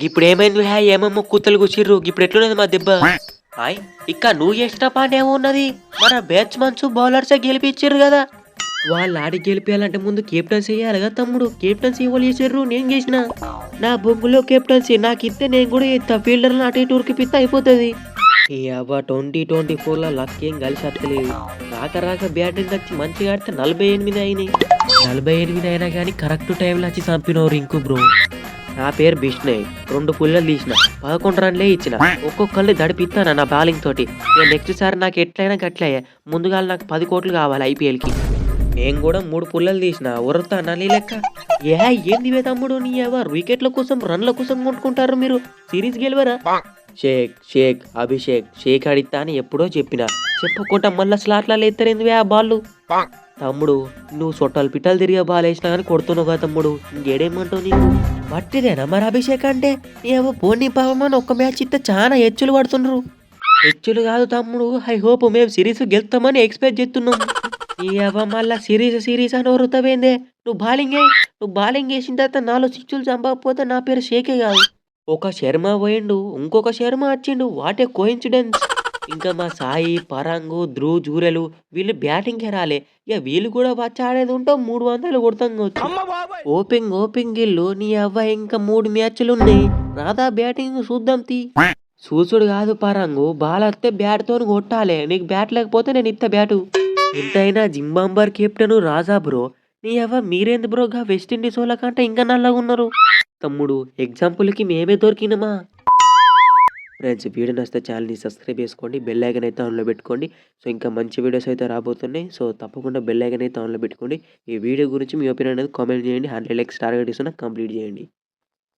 ఇప్పుడు ఏమైంది హ్యా ఏమేమో కూతలు కూర్చిర్రు ఇప్పుడు ఎట్లున్నది మా దెబ్బ? హాయ్ ఇక నువ్వు చేసిన పని ఏమున్నది? మన బ్యాట్స్మన్స్ బౌలర్స్ గెలిపించారు కదా. వాళ్ళు ఆడి గెలిపేయాలంటే ముందు కెప్టెన్సీ వేయాలి కదా తమ్ముడు? కెప్టెన్సీ ఇవ్వాలి చేసారు నేను చేసిన. నా బొంగులో కెప్టెన్సీ నాకు ఇస్తే నేను కూడా ఇస్తా ఫీల్డర్లను అటు ఇటు ఉరికిపిస్తే అయిపోతుంది. ఈ అవ్వ ట్వంటీ ట్వంటీ ఫోర్లో లక్ ఏం కలిసి అత్తలేదు. రాక రాక బ్యాటింగ్ వచ్చి మంచిగా ఆడితే నలభై ఎనిమిది అయినాయి. నలభై ఎనిమిది అయినా కానీ కరెక్ట్ టైంలో వచ్చి చంపినవారు ఇంకో బ్రో నా పేరు బిష్ణయ్ రెండు పుల్లలు తీసిన. పదకొండు రన్లే ఇచ్చిన. ఒక్కొక్కరిని దడిపిస్తాను నా బౌలింగ్ తోటి? ఇక నెక్స్ట్ సారి నాకు ఎట్లయినా గట్లే ముందుగా నాకు పది కోట్లు కావాలి ఐపీఎల్కి. నేను కూడా మూడు పుల్లలు తీసిన. ఉరతా నల్లి లెక్క? ఏ ఏంది వే తమ్ముడు? నీ ఎవరు వికెట్ల కోసం రన్ల కోసం కొట్టుకుంటారు మీరు? సిరీస్ గెలవరా? షేక్ షేక్ అభిషేక్ షేక్ అడితా అని ఎప్పుడో చెప్పిన. చెప్పకుండా మళ్ళీ స్లాట్లలో ఎత్తరేంది ఆ బాళ్ళు తమ్ముడు నువ్వు సొట్టాలు పిట్టలు తిరిగే బాల్ వేసినా కానీ కొడుతున్నావు కదా తమ్ముడు. ఇంకేడేమంటావు నీకు? పట్టిదేనా మరి అభిషేక్ అంటే? ఏమో పోనీ పాపమని ఒక్క మ్యాచ్ ఇస్తే చాలా హెచ్చులు పడుతున్నారు హెచ్చులు కాదు తమ్ముడు ఐ హోప్ మేము సిరీస్ గెలుస్తామని ఎక్స్పెక్ట్ చేస్తున్నాం. ఏవో మళ్ళా సిరీస్ సిరీస్ అని వరుతావేందే నువ్వు బాలింగ్ నువ్వు బాలింగ్ వేసిన తర్వాత నాలుగు సిక్స్లు చంపకపోతే నా పేరు షేకే కాదు. ఒక శర్మ పోయిండు ఇంకొక శర్మ వచ్చిండు వాటే కోయిన్సిడెన్స్ ఇంకా మా సాయి పరంగు ధ్రువ్ జూరెలు వీళ్ళు బ్యాటింగ్కి రాలే. ఇక వీళ్ళు కూడా వచ్చి ఆడేది ఉంటాం మూడు వందలు కొడతాం ఓపెంగ్ ఓపెంగ్ గిల్లు నీ అవ్వ ఇంకా మూడు మ్యాచ్లు ఉన్నాయి రాదా బ్యాటింగ్ చూద్దాం తీ. చూసుడు కాదు పరంగు బాల్ వస్తే బ్యాట్ తోని కొట్టాలి. నీకు బ్యాట్ లేకపోతే నేను ఇత్త బ్యాటు. ఎంతైనా జింబాంబర్ కెప్టెన్ రాజా బ్రో. నీ అవ్వ మీరేంది బ్రో? గా వెస్ట్ ఇండీస్ వాళ్ళ కంటే ఇంకా నల్లగా ఉన్నారు తమ్ముడు ఎగ్జాంపుల్కి మేమే దొరికినమా? ఫ్రెండ్స్ వీడియో నచ్చితే ఛానల్ని సబ్స్క్రైబ్ చేసుకోండి బెల్ ఐకన్ అయితే ఆన్లో పెట్టుకోండి. సో ఇంకా మంచి వీడియోస్ అయితే రాబోతున్నాయి. సో తప్పకుండా బెల్ ఐకన్ అయితే ఆన్లో పెట్టుకోండి. ఈ వీడియో గురించి మీ ఒపీనియన్ అనేది కామెంట్ చేయండి. హండ్రెడ్ లైక్స్ టార్గెట్ ఇస్తున్నా కంప్లీట్ చేయండి.